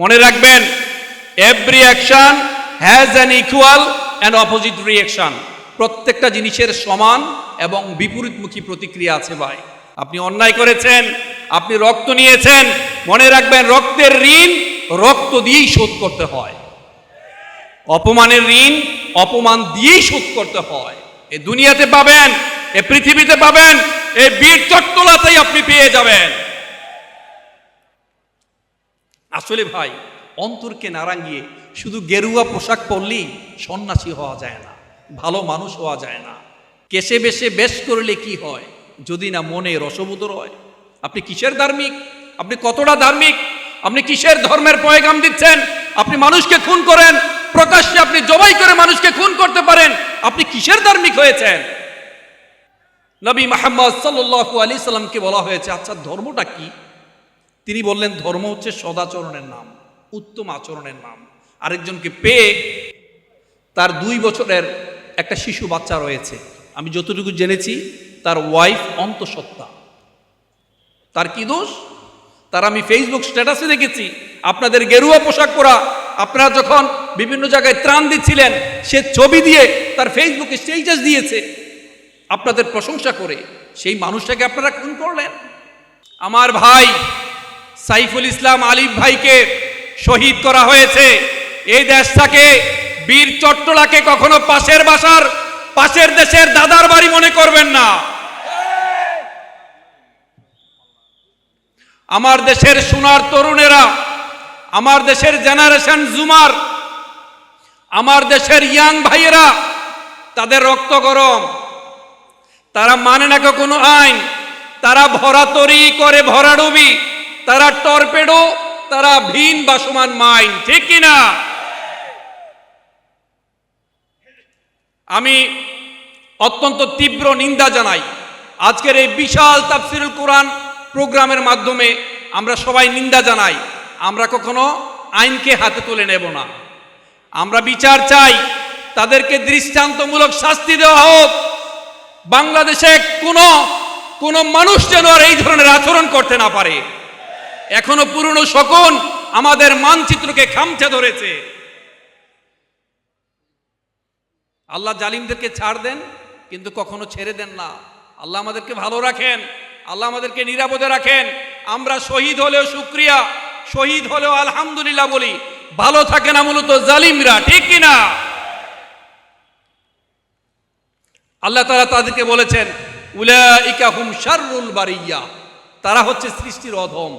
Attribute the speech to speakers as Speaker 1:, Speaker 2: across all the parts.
Speaker 1: মনে রাখবেন every action has an equal and opposite reaction প্রত্যেকটা জিনিসের সমান এবং বিপরীতমুখী প্রতিক্রিয়া আছে ভাই। আপনি অন্যায় করেছেন, আপনি রক্ত নিয়েছেন, মনে রাখবেন রক্তের ঋণ রক্ত দিয়েই শোধ করতে হয়। অপমানের ঋণ অপমান দিয়েই শোধ করতে হয়। এ দুনিয়াতে পাবেন, এ পৃথিবীতে পাবেন এই বীর চট্টলাতেই আপনি পেয়ে যাবেন। আসলে ভাই, অন্তরকে নারাঙ্গিয়ে শুধু গেরুয়া পোশাক পরলেই সন্ন্যাসী হওয়া যায় না, ভালো মানুষ হওয়া যায় না। কেসে বেশে বেশ করলে কি হয়? যদি না মনে রসবোধ হয়। আপনি কিসের ধার্মিক? আপনি কতটা ধার্মিক? আপনি কিসের ধর্মের পয়গাম দিচ্ছেন? আপনি মানুষকে খুন করেন, প্রকাশ্যে আপনি জবাই করে মানুষকে খুন করতে পারেন। আপনি কিসের ধার্মিক হয়েছেন? নবী মাহমদ সাল্লু আলি সাল্লামকে বলা হয়েছে আচ্ছা ধর্মটা কি? তিনি বললেন, ধর্ম হচ্ছে সদাচরণের নাম, উত্তম আচরণের নাম। আরেকজনকে পেয়ে তার দুই বছরের একটা শিশু বাচ্চা রয়েছে। আমি যতটুকু জেনেছি, তার ওয়াইফ অন্তঃসত্ত্বা। তার কি দোষ? তার আমি ফেসবুক স্ট্যাটাসে দেখেছি। আপনাদের গেরুয়া পোশাক পরা, আপনারা যখন বিভিন্ন জায়গায় ত্রাণ দিচ্ছিলেন, সে ছবি দিয়ে তার ফেসবুকে স্টেটাস দিয়েছে। আপনাদের প্রশংসা করে, সেই মানুষটাকে আপনারা খুন করলেন। আমার ভাই সাইফুল ইসলাম আলিফ ভাইকে শহীদ করা হয়েছে। এই দেশটাকে বীর চট্টলাকে কখনো পাশের বাসার, পাশের দেশের দাদার বাড়ি মনে করবেন না। আমার দেশের সোনার তরুণেরা, আমার দেশের জেনারেশন জুমার, আমার দেশের ইয়াং ভাইয়েরা, তাদের রক্ত গরম। তারা মানে না কোনো আইন, তারা ভরা তরি করে ভরাডুবি তারা টর্পেডো, তারা ভিন বাসমান মাইন, ঠিক কিনা আমি অত্যন্ত তীব্র নিন্দা জানাই। আজকের এই বিশাল তাফসিরুল কোরআন প্রোগ্রামের মাধ্যমে আমরা সবাই নিন্দা জানাই। আমরা কখনো আইনকে হাতে তুলে নেব না। আমরা বিচার চাই, তাদেরকে দৃষ্টান্তমূলক শাস্তি দেওয়া হোক। বাংলাদেশে কোনো কোনো মানুষ যেন আর এই ধরনের আচরণ করতে না পারে। এখনও পুরনো শকুন আমাদের মানচিত্রকে খামচে ধরেছে। আল্লাহ জালিমদেরকে ছাড় দেন, কিন্তু কখনো ছেড়ে দেন না। আল্লাহ আমাদেরকে ভালো রাখেন, আল্লাহ আমাদেরকে নিরাপদে রাখেন। আমরা শহীদ হলেও শুক্রিয়া, শহীদ হলেও আলহামদুলিল্লাহ বলি, ভালো থাকে না মূলত জালিমরা, ঠিক কিনা আল্লাহ তারা তাদেরকে বলেছেন, উলাইকা হুম শাররুল বারিয়া, তারা হচ্ছে সৃষ্টির অধম।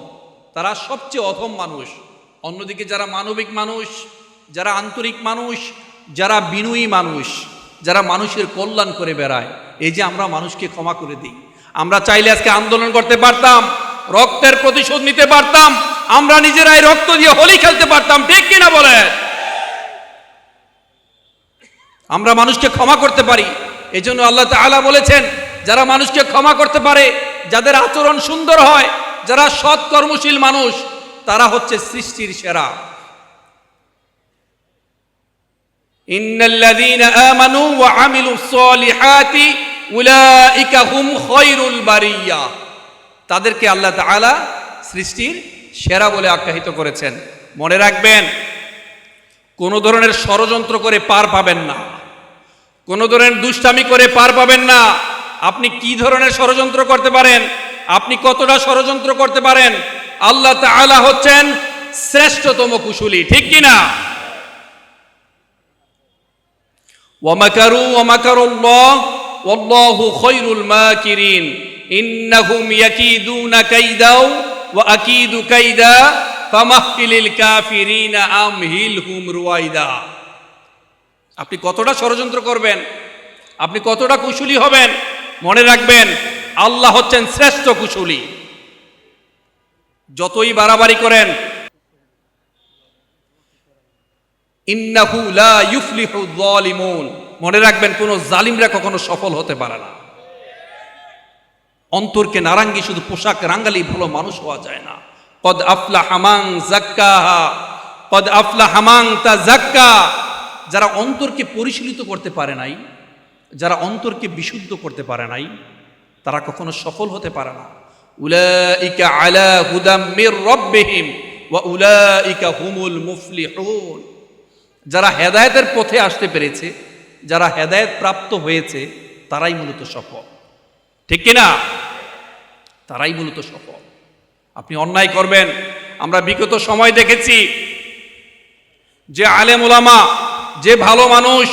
Speaker 1: তারা সবচেয়ে অধম মানুষ। অন্যদিকে যারা মানবিক মানুষ, যারা আন্তরিক মানুষ, যারা বিনয়ী মানুষ, যারা মানুষের কল্যাণ করে বেড়ায়, এই যে আমরা মানুষকে ক্ষমা করে দিই। আমরা চাইলে আজকে আন্দোলন করতে পারতাম, রক্তের প্রতিশোধ নিতে পারতাম, আমরা নিজেরাই রক্ত দিয়ে হোলি খেলতে পারতাম, ঠিক কিনা বলে আমরা মানুষকে ক্ষমা করতে পারি এই জন্য আল্লাহ তাআলা বলেছেন, যারা মানুষকে ক্ষমা করতে পারে, যাদের আচরণ সুন্দর হয় যারা সৎ কর্মশীল মানুষ, তারা হচ্ছে সৃষ্টির সেরা। তাদেরকে আল্লাহ সৃষ্টির সেরা বলে আখ্যায়িত করেছেন। মনে রাখবেন, কোনো ধরনের ষড়যন্ত্র করে পার পাবেন না। কোনো ধরনের দুষ্টামি করে পার পাবেন না। আপনি কি ধরনের ষড়যন্ত্র করতে পারেন? আপনি কতটা ষড়যন্ত্র করতে পারেন? আল্লাহ তাআলা হচ্ছেন শ্রেষ্ঠতম কুশলী, ঠিক কি না ওয়ামাকারু রুয়াইদা। আপনি কতটা ষড়যন্ত্র করবেন? আপনি কতটা কুশলী হবেন? মনে রাখবেন আল্লাহ হচ্ছেন শ্রেষ্ঠ কুশলী। যতই বাড়াবাড়ি করেন মনে রাখবেন, কোন জালিমরা কখনো সফল হতে পারে না। অন্তরকে নারাঙ্গি, শুধু পোশাক রাঙ্গালি ভালো মানুষ হওয়া যায় না। পদ আফলা হামাং কদ আফলা হামাং তা জাক্কা যারা অন্তরকে পরিশীলিত করতে পারে নাই, যারা অন্তরকে বিশুদ্ধ করতে পারে নাই তারা কখনো সফল হতে পারে না। উলাইকা আলা হুদাম মির রব্বিহিম ওয়া উলাইকা হুমুল মুফলিহুন। যারা হেদায়েতের পথে আসতে পেরেছে, যারা হেদায়েত প্রাপ্ত হয়েছে, তারাই মূলত সফল। ঠিক কিনা? তারাই মূলত সফল। আপনি অন্যায় করবেন, আমরা বিগত সময় দেখেছি যে আলেম ওলামা যে ভালো মানুষ,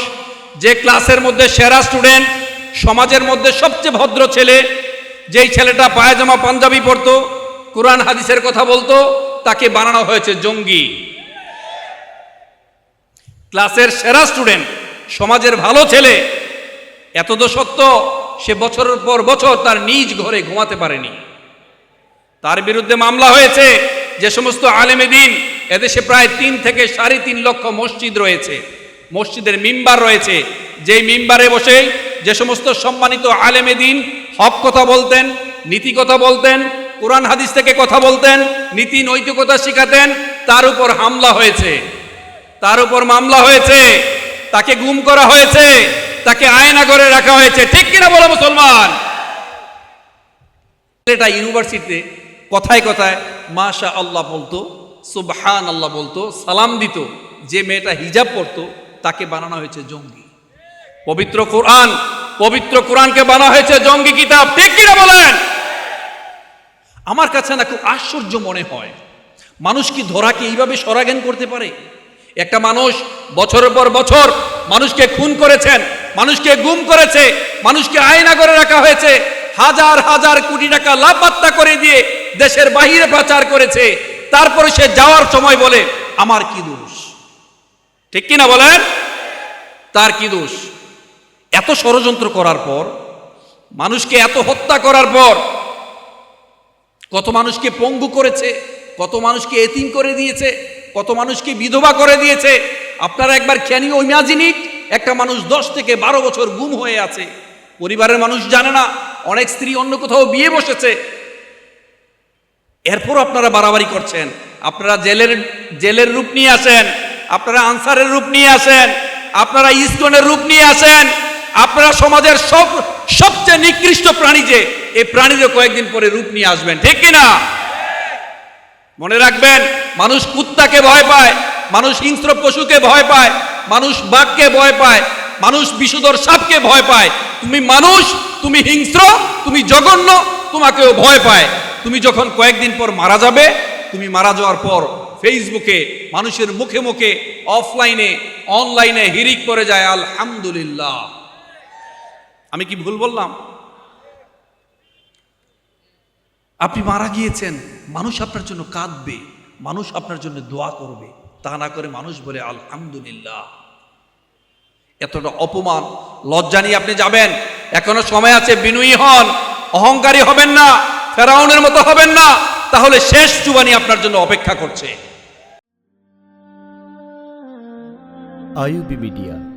Speaker 1: যে ক্লাসের মধ্যে সেরা স্টুডেন্ট সমাজের মধ্যে সবচেয়ে ভদ্র ছেলে, যেই ছেলেটা পায়জামা, পাঞ্জাবি পরতো, কোরআন হাদিসের কথা বলতো, তাকে বানানো হয়েছে জঙ্গি। ক্লাসের সেরা স্টুডেন্ট, সমাজের ভালো ছেলে, এত তো সত্য, সে বছরের পর বছর তার নিজ ঘরে ঘুমাতে পারেনি। তার বিরুদ্ধে মামলা হয়েছে, যে সমস্ত আলেমে দিন, এদেশে প্রায় তিন থেকে সাড়ে তিন লক্ষ মসজিদ রয়েছে। মসজিদের মিম্বার রয়েছে, যেই মিম্বারে বসে যে সমস্ত সম্মানিত আলেমে দিন হক কথা বলতেন, নীতি কথা বলতেন, কোরআন হাদিস থেকে কথা বলতেন, নীতি নৈতিকতা শিখাতেন, তার উপর হামলা হয়েছে। তার উপর মামলা হয়েছে। তাকে গুম করা হয়েছে। তাকে আয়না করে রাখা হয়েছে। ঠিক কিনা বলো মুসলমান? ছেলেটা ইউনিভার্সিটিতে কথায় কথায় মাশা আল্লাহ বলতো সুবহান আল্লাহ বলতো, সালাম দিত, যে মেয়েটা হিজাব পরতো, তাকে বানানো হয়েছে জঙ্গি। পবিত্র কোরআন, পবিত্র কোরআনকে বানা হয়েছে জঙ্গি কিতাব, ঠিক কিনা বলেন? আমার কাছে না খুব আশ্চর্য মনে হয়, মানুষ কি ধরাকে এইভাবে সরাজ্ঞান করতে পারে? একটা মানুষ বছরের পর বছর মানুষকে খুন করেছেন, মানুষকে গুম করেছে, মানুষকে আয়না করে রাখা হয়েছে, হাজার হাজার কোটি টাকা লাভবাত্তা করে দিয়ে দেশের বাহিরে পাচার করেছে, তারপরে সে যাওয়ার সময় বলে, আমার কি দোষ? ঠিক কিনা বলেন? তার কি দোষ? এত ষড়যন্ত্র করার পর, মানুষকে এত হত্যা করার পর, কত মানুষকে পঙ্গু করেছে, কত মানুষকে এতিম করে দিয়েছে, কত মানুষকে বিধবা করে দিয়েছে। আপনারা একবার খেয়ানি ইমাজিনিক একটা মানুষ দশ থেকে বারো বছর গুম হয়ে আছে। পরিবারের মানুষ জানে না, অনেক স্ত্রী অন্য কোথাও বিয়ে বসেছে। এরপর আপনারা বাড়াবাড়ি করছেন, আপনারা জেলের জেলের রূপ নিয়ে আসেন, আপনারা আনসারের রূপ নিয়ে আসেন, আপনারা ইস্কনের রূপ নিয়ে আসেন। আপনারা সমাজের সব, সবচেয়ে নিকৃষ্ট প্রাণী যে এই প্রাণীরও কয়েকদিন পরে রূপ নিয়ে আসবেন, ঠিক কিনা? মনে রাখবেন, মানুষ কুত্তাকে ভয় পায়, মানুষ হিংস্র পশুকে ভয় পায়, মানুষ বাঘকে ভয় পায়, মানুষ বিষধর সাপকে ভয় পায়। তুমি মানুষ, তুমি হিংস্র, তুমি জঘন্য, তোমাকেও ভয় পায়। তুমি যখন কয়েকদিন পর মারা যাবে, তুমি মারা যাওয়ার পর ফেসবুকে মানুষের মুখে মুখে, অফলাইনে, অনলাইনে হিরিক করে যায়, আলহামদুলিল্লাহ। আমি কি ভুল বললাম? আপনি মারা গিয়েছেন, মানুষ আপনার জন্য কাঁদবে, মানুষ আপনার জন্য দোয়া করবে। তা না করে মানুষ বলে, আলহামদুলিল্লাহ। এতটা অপমান, লজ্জা নিয়ে আপনি যাবেন। এখনও সময় আছে, বিনয়ী হন। অহংকারী হবেন না, ফেরাউনের মতো হবেন না। তাহলে শেষ জুবানি আপনার জন্য অপেক্ষা করছে।
Speaker 2: IUB media